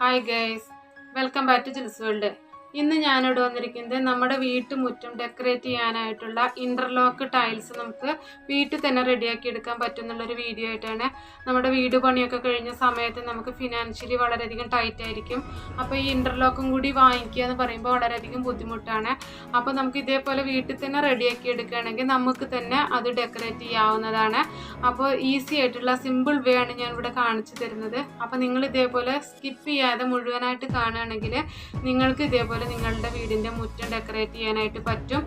Hi guys welcome back to Jils world ഇന്ന് ഞാനിവിടെ വന്നിരിക്കുന്നത് നമ്മുടെ വീട്ടുമുറ്റം ഡെക്കറേറ്റ് ചെയ്യാനായിട്ടുള്ള ഇന്റർലോക്ക് ടൈൽസ് നമുക്ക് വീട്ടിൽ തന്നെ റെഡിയാക്കി എടുക്കാൻ പറ്റുന്നുള്ളൊരു വീഡിയോ ആയിട്ടാണ്. നമ്മുടെ വീട് പണിയൊക്കെ കഴിഞ്ഞ സമയത്ത് നമുക്ക് ഫിനാൻഷ്യലി വളരെയധികം ടൈറ്റ് ആയിരിക്കും. അപ്പോൾ ഈ ഇന്റർലോക്കും കൂടി വാങ്ങിക്കുക എന്ന് പറയുമ്പോൾ വളരെയധികം ബുദ്ധിമുട്ടാണ്. അപ്പോൾ നമുക്ക് ഇതേപോലെ വീട്ടിൽ തന്നെ റെഡിയാക്കി എടുക്കുകയാണെങ്കിൽ നമുക്ക് തന്നെ അത് ഡെക്കറേറ്റ് ചെയ്യാവുന്നതാണ്. അപ്പോൾ ഈസി ആയിട്ടുള്ള സിമ്പിൾ വേ ആണ് ഞാൻ ഇവിടെ കാണിച്ചു തരുന്നത്. അപ്പോൾ നിങ്ങൾ ഇതേപോലെ സ്കിപ്പ് ചെയ്യാതെ മുഴുവനായിട്ട് കാണുകയാണെങ്കിൽ നിങ്ങൾക്ക് ഇതേപോലെ നിങ്ങളുടെ വീടിന്റെ മുറ്റം ഡെക്കറേറ്റ് ചെയ്യാനായിട്ട് പറ്റും.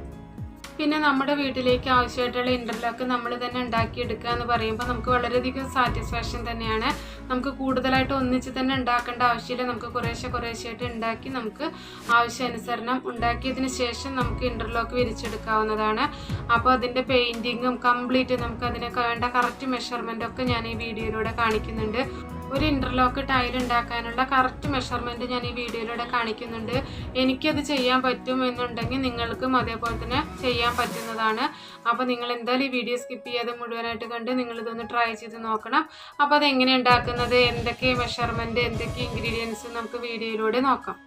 പിന്നെ നമ്മുടെ വീട്ടിലേക്ക് ആവശ്യമായിട്ടുള്ള ഇന്റർലോക്ക് നമ്മൾ തന്നെ ഉണ്ടാക്കിയെടുക്കുക എന്ന് പറയുമ്പോൾ നമുക്ക് വളരെയധികം സാറ്റിസ്ഫാക്ഷൻ തന്നെയാണ്. നമുക്ക് കൂടുതലായിട്ട് ഒന്നിച്ച് തന്നെ ഉണ്ടാക്കേണ്ട ആവശ്യമില്ല. നമുക്ക് കുറേശ്ശെ കുറേശ്ശെയായിട്ട് ഉണ്ടാക്കി നമുക്ക് ആവശ്യാനുസരണം ഉണ്ടാക്കിയതിന് ശേഷം നമുക്ക് ഇന്റർലോക്ക് വിരിച്ചെടുക്കാവുന്നതാണ്. അപ്പോൾ അതിന്റെ പെയിന്റിങ്ങും കംപ്ലീറ്റ് നമുക്ക് അതിനൊക്കെ വേണ്ട കറക്റ്റ് മെഷർമെന്റ് ഒക്കെ ഞാൻ ഈ വീഡിയോയിലൂടെ കാണിക്കുന്നുണ്ട്. ഒരു ഇന്റർലോക്ക് ടൈൽ ഉണ്ടാക്കാനുള്ള കറക്റ്റ് മെഷർമെന്റ് ഞാൻ ഈ വീഡിയോയിലൂടെ കാണിക്കുന്നുണ്ട്. എനിക്കത് ചെയ്യാൻ പറ്റും എന്നുണ്ടെങ്കിൽ നിങ്ങൾക്കും അതേപോലെ തന്നെ ചെയ്യാൻ പറ്റുന്നതാണ്. അപ്പോൾ നിങ്ങൾ എന്തായാലും ഈ വീഡിയോ സ്കിപ്പ് ചെയ്യാതെ മുഴുവനായിട്ട് കണ്ട് നിങ്ങളിതൊന്ന് ട്രൈ ചെയ്ത് നോക്കണം. അപ്പോൾ അതെങ്ങനെ ഉണ്ടാക്കുന്നത് എന്തൊക്കെ മെഷർമെന്റ് എന്തൊക്കെ ഇൻഗ്രീഡിയൻസ് നമുക്ക് വീഡിയോയിലൂടെ നോക്കാം.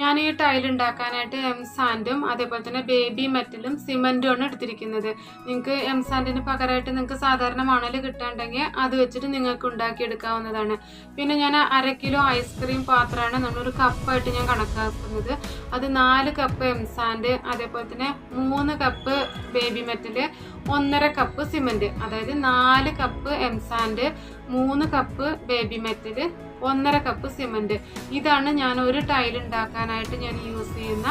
ഞാൻ ഈ ടൈൽ ഉണ്ടാക്കാനായിട്ട് എം സാൻഡും അതേപോലെ തന്നെ ബേബി മെറ്റലും സിമെന്റും ആണ് എടുത്തിരിക്കുന്നത്. നിങ്ങൾക്ക് എം സാൻഡിന് പകരമായിട്ട് നിങ്ങൾക്ക് സാധാരണ മണൽ കിട്ടാണ്ടെങ്കിൽ അത് വെച്ചിട്ട് നിങ്ങൾക്ക് ഉണ്ടാക്കിയെടുക്കാവുന്നതാണ്. പിന്നെ ഞാൻ അര കിലോ ഐസ്ക്രീം പാത്രമാണ് നമ്മളൊരു കപ്പായിട്ട് ഞാൻ കണക്കാക്കുന്നത്. അത് നാല് കപ്പ് എം സാൻഡ് അതേപോലെ തന്നെ മൂന്ന് കപ്പ് ബേബി മെറ്റൽ ഒന്നര കപ്പ് സിമെന്റ് അതായത് നാല് കപ്പ് എം സാൻഡ് മൂന്ന് കപ്പ് ബേബി മെറ്റൽ ഒന്നര കപ്പ് സിമന്റ് ഇതാണ് ഞാൻ ഒരു ടൈൽ ഉണ്ടാക്കാനായിട്ട് ഞാൻ യൂസ് ചെയ്യുന്ന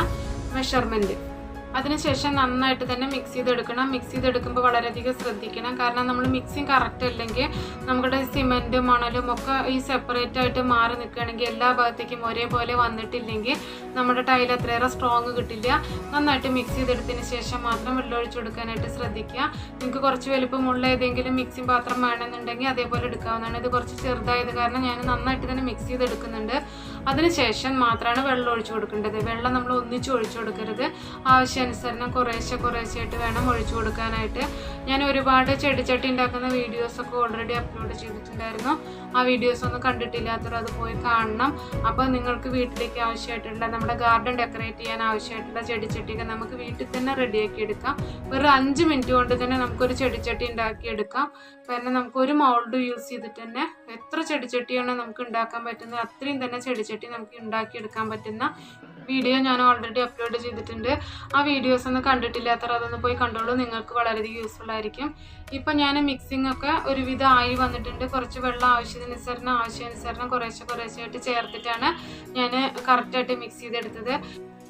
മെഷർമെന്റ് അതിനുശേഷം നന്നായിട്ട് തന്നെ മിക്സ് ചെയ്തെടുക്കണം. മിക്സ് ചെയ്തെടുക്കുമ്പോൾ വളരെയധികം ശ്രദ്ധിക്കണം. കാരണം നമ്മൾ മിക്സിങ് കറക്റ്റ് അല്ലെങ്കിൽ നമ്മുടെ സിമെന്റും മണലും ഒക്കെ ഈ സെപ്പറേറ്റ് ആയിട്ട് മാറി നിൽക്കുകയാണെങ്കിൽ എല്ലാ ഭാഗത്തേക്കും ഒരേപോലെ വന്നിട്ടില്ലെങ്കിൽ നമ്മുടെ ടൈൽ അത്രയേറെ സ്ട്രോങ് കിട്ടില്ല. നന്നായിട്ട് മിക്സ് ചെയ്തെടുത്തതിന് ശേഷം മാത്രം വെള്ളം ഒഴിച്ചു കൊടുക്കാനായിട്ട് ശ്രദ്ധിക്കുക. നിങ്ങൾക്ക് കുറച്ച് വലുപ്പമുള്ള ഏതെങ്കിലും മിക്സിങ് പാത്രം വേണമെന്നുണ്ടെങ്കിൽ അതേപോലെ എടുക്കാവുന്നതാണ്. ഇത് കുറച്ച് ചെറുതായത് കാരണം ഞാൻ നന്നായിട്ട് തന്നെ മിക്സ് ചെയ്തെടുക്കുന്നുണ്ട്. അതിനുശേഷം മാത്രമാണ് വെള്ളം ഒഴിച്ചു കൊടുക്കേണ്ടത്. വെള്ളം നമ്മൾ ഒന്നിച്ച് ഒഴിച്ചു കൊടുക്കരുത്. ആവശ്യാനുസരണം കുറേശ്ശെ കുറേശ്ശെയായിട്ട് വേണം ഒഴിച്ചു കൊടുക്കാനായിട്ട്. ഞാൻ ഒരുപാട് ചെടിച്ചട്ടി ഉണ്ടാക്കുന്ന വീഡിയോസൊക്കെ ഓൾറെഡി അപ്ലോഡ് ചെയ്തിട്ടുണ്ടായിരുന്നു. ആ വീഡിയോസ് ഒന്നും കണ്ടിട്ടില്ലാത്തവർ അത് പോയി കാണണം. അപ്പോൾ നിങ്ങൾക്ക് വീട്ടിലേക്ക് ആവശ്യമായിട്ടുള്ള നമ്മുടെ ഗാർഡൻ ഡെക്കറേറ്റ് ചെയ്യാൻ ആവശ്യമായിട്ടുള്ള ചെടിച്ചട്ടിയൊക്കെ നമുക്ക് വീട്ടിൽ തന്നെ റെഡിയാക്കി എടുക്കാം. വെറും അഞ്ച് മിനിറ്റ് കൊണ്ട് തന്നെ നമുക്കൊരു ചെടിച്ചട്ടി ഉണ്ടാക്കിയെടുക്കാം കാരണം നമുക്ക് ഒരു മൗൾഡ് യൂസ് ചെയ്തിട്ട് തന്നെ എത്ര ചെടിച്ചട്ടിയാണോ നമുക്ക് ഉണ്ടാക്കാൻ പറ്റുന്നത് അത്രയും തന്നെ ചെടിച്ചട്ടി നമുക്ക് ഉണ്ടാക്കിയെടുക്കാൻ പറ്റുന്ന വീഡിയോ ഞാൻ ഓൾറെഡി അപ്ലോഡ് ചെയ്തിട്ടുണ്ട്. ആ വീഡിയോസ് ഒന്നും കണ്ടിട്ടില്ലാത്തവർ അതൊന്ന് പോയി കണ്ടോളൂ. നിങ്ങൾക്ക് വളരെയധികം യൂസ്ഫുൾ ആയിരിക്കും. ഇപ്പം ഞാൻ മിക്സിംഗ് ഒക്കെ ഒരുവിധം ആയി വന്നിട്ടുണ്ട്. കുറച്ച് വെള്ളം ആവശ്യത്തിനനുസരണം ആവശ്യാനുസരണം കുറേശ്ശെ കുറേശ്ശെ ആയിട്ട് ചേർത്തിട്ടാണ് ഞാൻ കറക്റ്റായിട്ട് മിക്സ് ചെയ്തെടുത്തത്.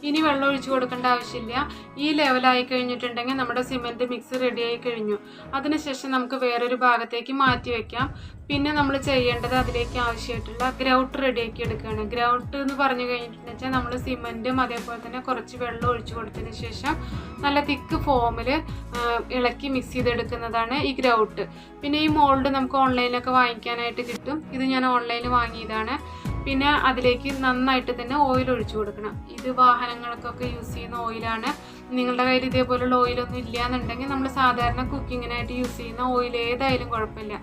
ഇനി വെള്ളം ഒഴിച്ചു കൊടുക്കേണ്ട ആവശ്യമില്ല. ഈ ലെവലായി കഴിഞ്ഞിട്ടുണ്ടെങ്കിൽ നമ്മുടെ സിമെന്റ് മിക്സ് റെഡിയായി കഴിഞ്ഞു. അതിനുശേഷം നമുക്ക് വേറൊരു ഭാഗത്തേക്ക് മാറ്റി വെക്കാം. പിന്നെ നമ്മൾ ചെയ്യേണ്ടത് അതിലേക്ക് ആവശ്യമായിട്ടുള്ള ഗ്രൗട്ട് റെഡിയാക്കി എടുക്കുകയാണ്. ഗ്രൗട്ട് എന്ന് പറഞ്ഞു കഴിഞ്ഞിട്ടുണ്ടെന്ന് നമ്മൾ സിമെന്റും അതേപോലെ തന്നെ കുറച്ച് വെള്ളം ഒഴിച്ചു കൊടുത്തതിന് ശേഷം നല്ല തിക്ക് ഫോമിൽ ഇളക്കി മിക്സ് ചെയ്തെടുക്കുന്നതാണ് ഈ ഗ്രൗട്ട് പിന്നെ ഈ മോൾഡ് നമുക്ക് ഓൺലൈനിലൊക്കെ വാങ്ങിക്കാനായിട്ട് കിട്ടും. ഇത് ഞാൻ ഓൺലൈനിൽ വാങ്ങിയതാണ്. പിന്നെ അതിലേക്ക് നന്നായിട്ട് തന്നെ ഓയിൽ ഒഴിച്ചു കൊടുക്കണം. ഇത് വാഹനങ്ങൾക്കൊക്കെ യൂസ് ചെയ്യുന്ന ഓയിലാണ് നിങ്ങളുടെ കയ്യിൽ ഇതേപോലുള്ള ഓയിലൊന്നും ഇല്ല എന്നുണ്ടെങ്കിൽ നമ്മൾ സാധാരണ കുക്കിങ്ങിനായിട്ട് യൂസ് ചെയ്യുന്ന ഓയിൽ ഏതായാലും കുഴപ്പമില്ല.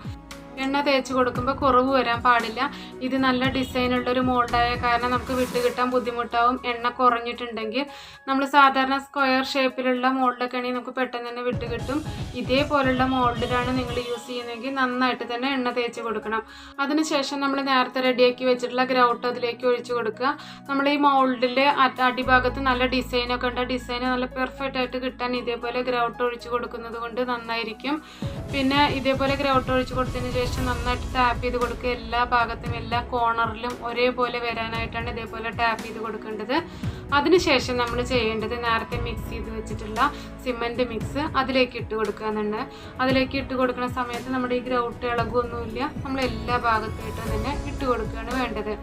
എണ്ണ തേച്ച് കൊടുക്കുമ്പോൾ കുറവ് വരാൻ പാടില്ല. ഇത് നല്ല ഡിസൈൻ ഒരു മോൾഡായ കാരണം നമുക്ക് വിട്ട് കിട്ടാൻ ബുദ്ധിമുട്ടാവും. എണ്ണ കുറഞ്ഞിട്ടുണ്ടെങ്കിൽ നമ്മൾ സാധാരണ സ്ക്വയർ ഷേപ്പിലുള്ള മോൾഡൊക്കെ ആണെങ്കിൽ നമുക്ക് പെട്ടെന്ന് തന്നെ വിട്ട് കിട്ടും. ഇതേപോലുള്ള മോൾഡിലാണ് നിങ്ങൾ യൂസ് ചെയ്യുന്നതെങ്കിൽ നന്നായിട്ട് തന്നെ എണ്ണ തേച്ച് കൊടുക്കണം. അതിനുശേഷം നമ്മൾ നേരത്തെ റെഡിയാക്കി വെച്ചിട്ടുള്ള ഗ്രൗട്ട് അതിലേക്ക് ഒഴിച്ചു കൊടുക്കുക. നമ്മൾ ഈ മോൾഡിൽ അടിഭാഗത്ത് നല്ല ഡിസൈനൊക്കെ ഉണ്ട്. ഡിസൈൻ നല്ല പെർഫെക്റ്റ് ആയിട്ട് കിട്ടാൻ ഇതേപോലെ ഗ്രൗട്ട് ഒഴിച്ചു കൊടുക്കുന്നത് കൊണ്ട് നന്നായിരിക്കും. പിന്നെ ഇതേപോലെ ഗ്രൗട്ട് ഒഴിച്ചു കൊടുത്തതിന് നന്നായിട്ട് ടാപ്പ് ചെയ്ത് കൊടുക്കുക. എല്ലാ ഭാഗത്തും എല്ലാ കോർണറിലും ഒരേപോലെ വരാനായിട്ടാണ് ഇതേപോലെ ടാപ്പ് ചെയ്ത് കൊടുക്കേണ്ടത്. അതിനുശേഷം നമ്മൾ ചെയ്യേണ്ടത് നേരത്തെ മിക്സ് ചെയ്ത് വെച്ചിട്ടുള്ള സിമെന്റ് മിക്സ് അതിലേക്ക് ഇട്ട് കൊടുക്കുക എന്നുണ്ട്. അതിലേക്ക് ഇട്ട് കൊടുക്കുന്ന സമയത്ത് നമ്മുടെ ഈ ഗ്രൗട്ട് ഇളകുമൊന്നുമില്ല നമ്മൾ എല്ലാ ഭാഗത്തായിട്ടും തന്നെ ഇട്ട് കൊടുക്കുകയാണ് വേണ്ടത്.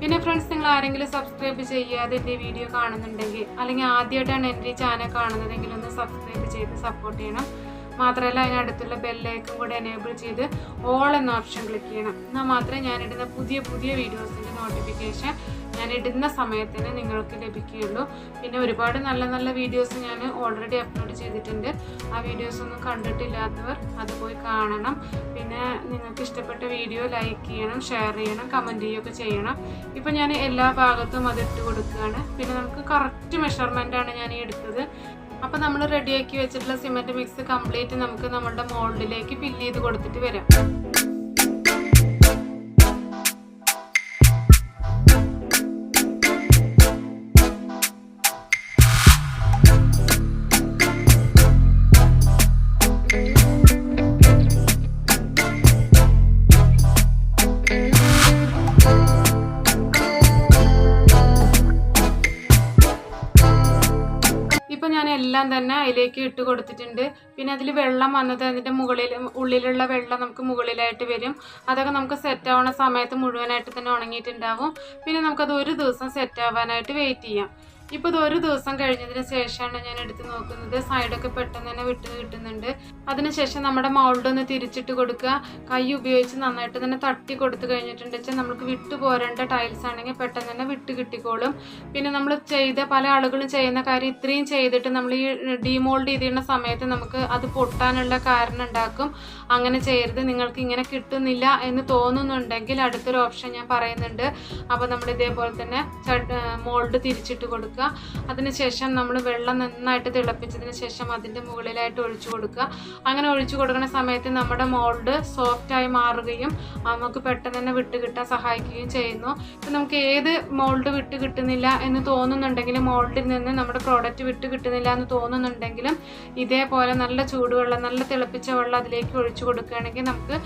പിന്നെ ഫ്രണ്ട്സ് നിങ്ങൾ ആരെങ്കിലും സബ്സ്ക്രൈബ് ചെയ്യാതെ എന്റെ വീഡിയോ കാണുന്നുണ്ടെങ്കിൽ അല്ലെങ്കിൽ ആദ്യമായിട്ടാണ് എന്റെ ഈ ചാനൽ കാണുന്നതെങ്കിൽ ഒന്ന് സബ്സ്ക്രൈബ് ചെയ്ത് സപ്പോർട്ട് ചെയ്യണം. മാത്രമല്ല അതിനടുത്തുള്ള ബെല്ലേക്കും കൂടെ എനേബിൾ ചെയ്ത് ഓൾ എന്ന ഓപ്ഷൻ ക്ലിക്ക് ചെയ്യണം. എന്നാൽ മാത്രമേ ഞാനിടുന്ന പുതിയ പുതിയ വീഡിയോസിന്റെ നോട്ടിഫിക്കേഷൻ ഞാൻ ഇടുന്ന സമയത്തിന് നിങ്ങൾക്ക് ലഭിക്കുകയുള്ളൂ. പിന്നെ ഒരുപാട് നല്ല നല്ല വീഡിയോസ് ഞാൻ ഓൾറെഡി അപ്ലോഡ് ചെയ്തിട്ടുണ്ട്. ആ വീഡിയോസ് ഒന്നും കണ്ടിട്ടില്ലാത്തവർ അത് പോയി കാണണം. പിന്നെ നിങ്ങൾക്ക് ഇഷ്ടപ്പെട്ട വീഡിയോ ലൈക്ക് ചെയ്യണം ഷെയർ ചെയ്യണം കമന്റ് ചെയ്യുകയൊക്കെ ചെയ്യണം. ഇപ്പം ഞാൻ എല്ലാ ഭാഗത്തും അത് ഇട്ട് കൊടുക്കുകയാണ്. പിന്നെ നമുക്ക് കറക്റ്റ് മെഷർമെന്റാണ് ഞാൻ എടുത്തത്. അപ്പോൾ നമ്മൾ റെഡിയാക്കി വെച്ചിട്ടുള്ള സിമെന്റ് മിക്സ് കംപ്ലീറ്റ് നമുക്ക് നമ്മുടെ മോൾഡിലേക്ക് ഫില്ല് ചെയ്ത് കൊടുത്തിട്ട് വരാം. തന്നെ അതിലേക്ക് ഇട്ട് കൊടുത്തിട്ടുണ്ട്. പിന്നെ അതിൽ വെള്ളം വന്നത് അതിന്റെ മുകളിൽ ഉള്ളിലുള്ള വെള്ളം നമുക്ക് മുകളിലായിട്ട് വരും. അതൊക്കെ നമുക്ക് സെറ്റ് ആവുന്ന സമയത്ത് മുഴുവനായിട്ട് തന്നെ ഉണങ്ങിയിട്ടുണ്ടാവും. പിന്നെ നമുക്കത് ഒരു ദിവസം സെറ്റ് ആവാനായിട്ട് വെയിറ്റ് ചെയ്യാം. ഇപ്പോൾ ഇത് ഒരു ദിവസം കഴിഞ്ഞതിന് ശേഷമാണ് ഞാൻ എടുത്ത് നോക്കുന്നത്. സൈഡൊക്കെ പെട്ടെന്ന് തന്നെ വിട്ട് കിട്ടുന്നുണ്ട്. അതിനുശേഷം നമ്മുടെ മൗൾഡ് ഒന്ന് തിരിച്ചിട്ട് കൊടുക്കുക. കൈ ഉപയോഗിച്ച് നന്നായിട്ട് തന്നെ തട്ടി കൊടുത്തു കഴിഞ്ഞിട്ടുണ്ട്. വെച്ചാൽ നമുക്ക് വിട്ടു പോരേണ്ട ടൈൽസ് ആണെങ്കിൽ പെട്ടെന്ന് തന്നെ വിട്ട് കിട്ടിക്കോളും. പിന്നെ നമ്മൾ ചെയ്ത പല ആളുകളും ചെയ്യുന്ന കാര്യം ഇത്രയും ചെയ്തിട്ട് നമ്മൾ ഈ ഡീമോൾഡ് ചെയ്തിരുന്ന സമയത്ത് നമുക്ക് അത് പൊട്ടാനുള്ള കാരണം ഉണ്ടാക്കും. അങ്ങനെ ചെയ്യരുത്. നിങ്ങൾക്ക് ഇങ്ങനെ കിട്ടുന്നില്ല എന്ന് തോന്നുന്നുണ്ടെങ്കിൽ അടുത്തൊരു ഓപ്ഷൻ ഞാൻ പറയുന്നുണ്ട്. അപ്പോൾ നമ്മൾ ഇതേപോലെ തന്നെ മോൾഡ് തിരിച്ചിട്ട് കൊടുക്കുക. അതിനുശേഷം നമ്മൾ വെള്ളം നന്നായിട്ട് തിളപ്പിച്ചതിന് ശേഷം അതിന്റെ മുകളിലായിട്ട് ഒഴിച്ചു കൊടുക്കുക. അങ്ങനെ ഒഴിച്ചു കൊടുക്കുന്ന സമയത്ത് നമ്മുടെ മോൾഡ് സോഫ്റ്റായി മാറുകയും നമുക്ക് പെട്ടെന്ന് തന്നെ വിട്ട് കിട്ടാൻ സഹായിക്കുകയും ചെയ്യുന്നു. ഇപ്പം നമുക്ക് ഏത് മോൾഡ് വിട്ട് കിട്ടുന്നില്ല എന്ന് തോന്നുന്നുണ്ടെങ്കിൽ മോൾഡിൽ നിന്ന് നമ്മുടെ പ്രോഡക്റ്റ് വിട്ട് കിട്ടുന്നില്ല എന്ന് തോന്നുന്നുണ്ടെങ്കിലും ഇതേപോലെ നല്ല ചൂടുവെള്ളം നല്ല തിളപ്പിച്ച വെള്ളം അതിലേക്ക് ഒഴിച്ചു കൊടുക്കുകയാണെങ്കിൽ നമുക്ക്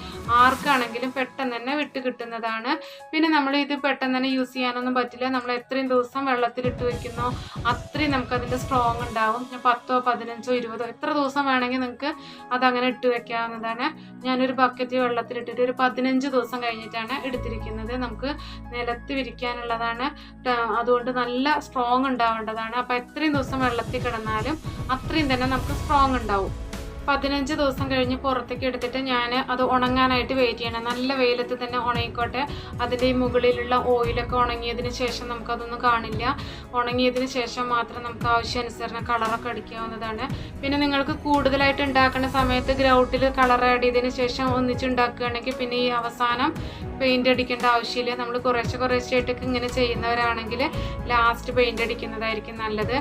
ആർക്കാണെങ്കിലും പെട്ടെന്ന് തന്നെ വിട്ട് കിട്ടുന്നതാണ്. പിന്നെ നമ്മൾ ഇത് പെട്ടെന്ന് തന്നെ യൂസ് ചെയ്യാനൊന്നും പറ്റില്ല. നമ്മൾ എത്രയും ദിവസം വെള്ളത്തിലിട്ട് വെക്കുന്നോ. അത്രയും നമുക്ക് അതിന്റെ സ്ട്രോങ് ഉണ്ടാവും. ഞാൻ പത്തോ പതിനഞ്ചോ ഇരുപതോ എത്ര ദിവസം വേണമെങ്കിൽ നിങ്ങൾക്ക് അതങ്ങനെ ഇട്ട് വെക്കാവുന്നതാണ്. ഞാനൊരു ബക്കറ്റ് വെള്ളത്തിലിട്ടിട്ട് ഒരു പതിനഞ്ച് ദിവസം കഴിഞ്ഞിട്ടാണ് എടുത്തിരിക്കുന്നത്. നമുക്ക് നിലത്ത് വിരിക്കാനുള്ളതാണ്. അതുകൊണ്ട് നല്ല സ്ട്രോങ് ഉണ്ടാവേണ്ടതാണ്. അപ്പോൾ എത്രയും ദിവസം വെള്ളത്തിൽ കിടന്നാലും അത്രയും തന്നെ നമുക്ക് സ്ട്രോങ് ഉണ്ടാവും. പതിനഞ്ച് ദിവസം കഴിഞ്ഞ് പുറത്തേക്ക് എടുത്തിട്ട് ഞാൻ അത് ഉണങ്ങാനായിട്ട് വെയിറ്റ് ചെയ്യണം. നല്ല വെയിലത്ത് തന്നെ ഉണങ്ങിക്കോട്ടെ. അതിന്റെ ഈ മുകളിലുള്ള ഓയിലൊക്കെ ഉണങ്ങിയതിന് ശേഷം നമുക്കതൊന്നും കാണില്ല. ഉണങ്ങിയതിന് ശേഷം മാത്രം നമുക്ക് ആവശ്യാനുസരണം കളറൊക്കെ അടിക്കാവുന്നതാണ്. പിന്നെ നിങ്ങൾക്ക് കൂടുതലായിട്ട് ഉണ്ടാക്കുന്ന സമയത്ത് ഗ്രൗട്ടിൽ കളർ ആഡ് ചെയ്തതിന് ശേഷം ഒന്നിച്ചുണ്ടാക്കുകയാണെങ്കിൽ പിന്നെ ഈ അവസാനം പെയിന്റ് അടിക്കേണ്ട ആവശ്യമില്ല. നമ്മൾ കുറേശ്ശെ കുറേശ്ശെ ആയിട്ടൊക്കെ ഇങ്ങനെ ചെയ്യുന്നവരാണെങ്കിൽ ലാസ്റ്റ് പെയിന്റ് അടിക്കുന്നതായിരിക്കും നല്ലത്.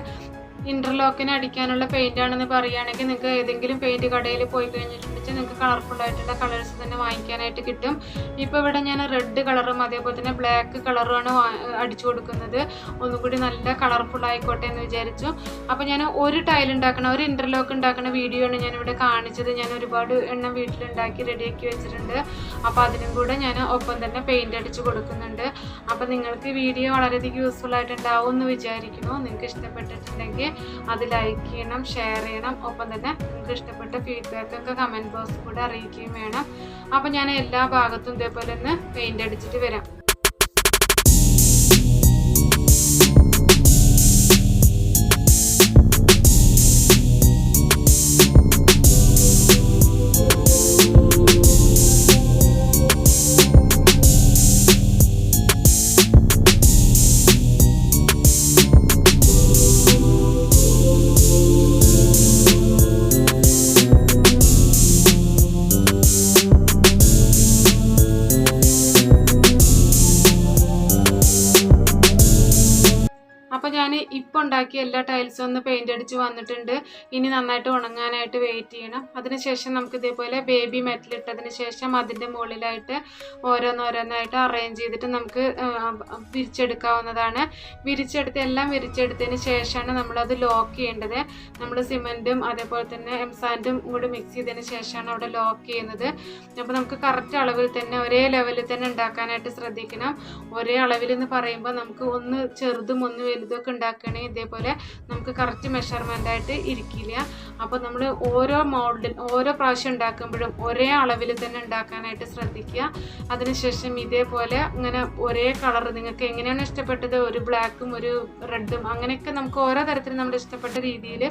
ഇന്റർലോക്കിന് അടിക്കാനുള്ള പെയിന്റ് ആണെന്ന് പറയുകയാണെങ്കിൽ നിങ്ങൾക്ക് ഏതെങ്കിലും പെയിന്റ് കടയിൽ പോയി കഴിഞ്ഞിട്ടുണ്ടെങ്കിൽ നിങ്ങൾക്ക് കളർഫുൾ ആയിട്ടുള്ള കളേഴ്സ് തന്നെ വാങ്ങിക്കാനായിട്ട് കിട്ടും. ഇപ്പോൾ ഇവിടെ ഞാൻ റെഡ് കളറും അതേപോലെ തന്നെ ബ്ലാക്ക് കളറുമാണ് അടിച്ചു കൊടുക്കുന്നത്. ഒന്നും കൂടി നല്ല കളർഫുൾ ആയിക്കോട്ടെ എന്ന് വിചാരിച്ചു. അപ്പോൾ ഞാൻ ഒരു ടൈൽ ഉണ്ടാക്കണ ഒരു ഇന്റർലോക്ക് ഉണ്ടാക്കുന്ന വീഡിയോ ആണ് ഞാനിവിടെ കാണിച്ചത്. ഞാൻ ഒരുപാട് എണ്ണം വീട്ടിലുണ്ടാക്കി റെഡിയാക്കി വെച്ചിട്ടുണ്ട്. അപ്പോൾ അതിനും കൂടെ ഞാൻ ഒപ്പം തന്നെ പെയിന്റ് അടിച്ച് കൊടുക്കുന്നുണ്ട്. അപ്പോൾ നിങ്ങൾക്ക് വീഡിയോ വളരെയധികം യൂസ്ഫുൾ ആയിട്ടുണ്ടാവും എന്ന് വിചാരിക്കുന്നു. നിങ്ങൾക്ക് ഇഷ്ടപ്പെട്ടിട്ടുണ്ടെങ്കിൽ അത് ലൈക്ക് ചെയ്യണം ഷെയർ ചെയ്യണം. ഒപ്പം തന്നെ നിങ്ങൾക്ക് ഇഷ്ടപ്പെട്ട ഫീഡ്ബാക്ക് ഒക്കെ കമന്റ് ബോക്സിൽ കൂടെ അറിയിക്കുകയും വേണം. അപ്പോൾ ഞാൻ എല്ലാ ഭാഗത്തും ഇതേപോലെ ഒന്ന് പെയിന്റ് അടിച്ചിട്ട് വരാം. ഇപ്പോൾ ഉണ്ടാക്കിയ എല്ലാ ടൈൽസും ഒന്ന് പെയിന്റ് അടിച്ച് വന്നിട്ടുണ്ട്. ഇനി നന്നായിട്ട് ഉണങ്ങാനായിട്ട് വെയിറ്റ് ചെയ്യണം. അതിനുശേഷം നമുക്ക് ഇതേപോലെ ബേബി മെറ്റൽ ഇട്ടതിന് ശേഷം അതിന്റെ മുകളിലായിട്ട് ഓരോന്നോരോന്നായിട്ട് അറേഞ്ച് ചെയ്തിട്ട് നമുക്ക് വിരിച്ചെടുക്കാവുന്നതാണ്. വിരിച്ചെടുത്ത് എല്ലാം വിരിച്ചെടുത്തതിന് ശേഷമാണ് നമ്മളത് ലോക്ക് ചെയ്യേണ്ടത്. നമ്മൾ സിമെന്റും അതേപോലെ തന്നെ എം സാൻഡും കൂടി മിക്സ് ചെയ്തതിന് ശേഷമാണ് അവിടെ ലോക്ക് ചെയ്യുന്നത്. അപ്പോൾ നമുക്ക് കറക്റ്റ് അളവിൽ തന്നെ ഒരേ ലെവലിൽ തന്നെ ഉണ്ടാക്കാനായിട്ട് ശ്രദ്ധിക്കണം. ഒരേ അളവിൽ എന്ന് പറയുമ്പോൾ നമുക്ക് ഒന്ന് ചെറുതും ഒന്ന് വലുതും ഒക്കെ ഉണ്ടാക്കുകയാണെങ്കിൽ ഇതേപോലെ നമുക്ക് കറക്റ്റ് മെഷർമെന്റ് ആയിട്ട് ഇരിക്കില്ല. അപ്പോൾ നമ്മൾ ഓരോ മോഡൽ ഓരോ പ്രാവശ്യം ഉണ്ടാക്കുമ്പോഴും ഒരേ അളവിൽ തന്നെ ഉണ്ടാക്കാനായിട്ട് ശ്രദ്ധിക്കുക. അതിനുശേഷം ഇതേപോലെ ഇങ്ങനെ ഒരേ കളർ നിങ്ങൾക്ക് എങ്ങനെയാണ് ഇഷ്ടപ്പെട്ടത്? ഒരു ബ്ലാക്കും ഒരു റെഡും അങ്ങനെയൊക്കെ നമുക്ക് ഓരോ തരത്തിൽ നമ്മുടെ ഇഷ്ടപ്പെട്ട രീതിയിൽ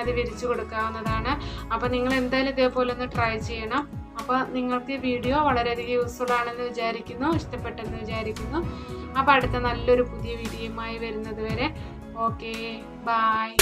അത് വിരിച്ചു കൊടുക്കാവുന്നതാണ്. അപ്പോൾ നിങ്ങൾ എന്തായാലും ഇതേപോലെ ഒന്ന് ട്രൈ ചെയ്യണം. അപ്പോൾ നിങ്ങൾക്ക് വീഡിയോ വളരെയധികം യൂസ്ഫുൾ ആണെന്ന് വിചാരിക്കുന്നു ഇഷ്ടപ്പെട്ടെന്ന് വിചാരിക്കുന്നു. അപ്പോൾ അടുത്ത നല്ലൊരു പുതിയ വീഡിയോയുമായി വരുന്നത് വരെ Okay, bye.